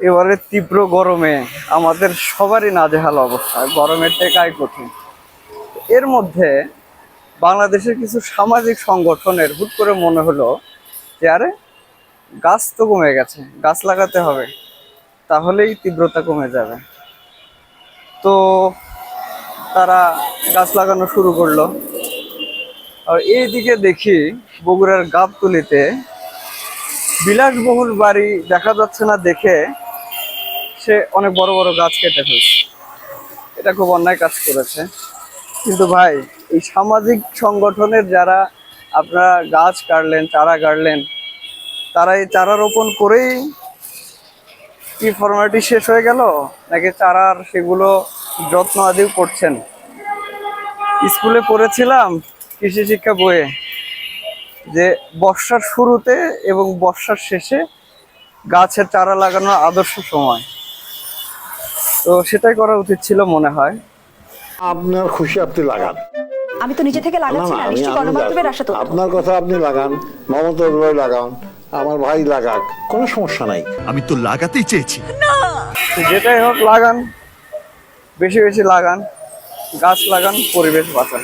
এবারে তীব্র গরমে আমাদের সবারই নাজেহাল অবস্থা, গরমের টেকাই কঠিন। এর মধ্যে বাংলাদেশের কিছু সামাজিক সংগঠনের হুট করে মনে হলো যে, আরে, গাছ তো কমে গেছে, গাছ লাগাতে হবে, তাহলেই তীব্রতা কমে যাবে। তো তারা গাছ লাগানো শুরু করল। আর এইদিকে দেখি বগুড়ার গাবতলিতে বিলাসবহুল বাড়ি দেখা যাচ্ছে না দেখে সে অনেক বড় বড় গাছ কেটে ফেলছে। এটা খুব অন্যায় কাজ করেছে। কিন্তু ভাই, এই সামাজিক সংগঠনের যারা আপনারা গাছ কাটলেন, চারা কাটলেন, তারা এই চারা রোপণ করেই কি ফর্মালিটি শেষ হয়ে গেল? নাকি চারার সেগুলো যত্ন আদিও করছেন? স্কুলে পড়েছিলাম কৃষি শিক্ষা বইয়ে যে বর্ষার শুরুতে এবং বর্ষার শেষে গাছের চারা লাগানোর আদর্শ সময়। তো সেটাই করা উচিত ছিল মনে হয়। আপনার খুশি আপনি লাগান। আমি তো নিজে থেকে লাগাচ্ছি না আমি- নিশ্চয়ই গণমাধ্যমের আশা তো আপনার কথা আপনি লাগান মমতা ভাই লাগান আমার ভাই লাগাক কোনো সমস্যা নাই। আমি তো লাগাতেই চেয়েছি। যেটাই হোক লাগান বেশি বেশি লাগান গাছ লাগান পরিবেশ বাঁচান।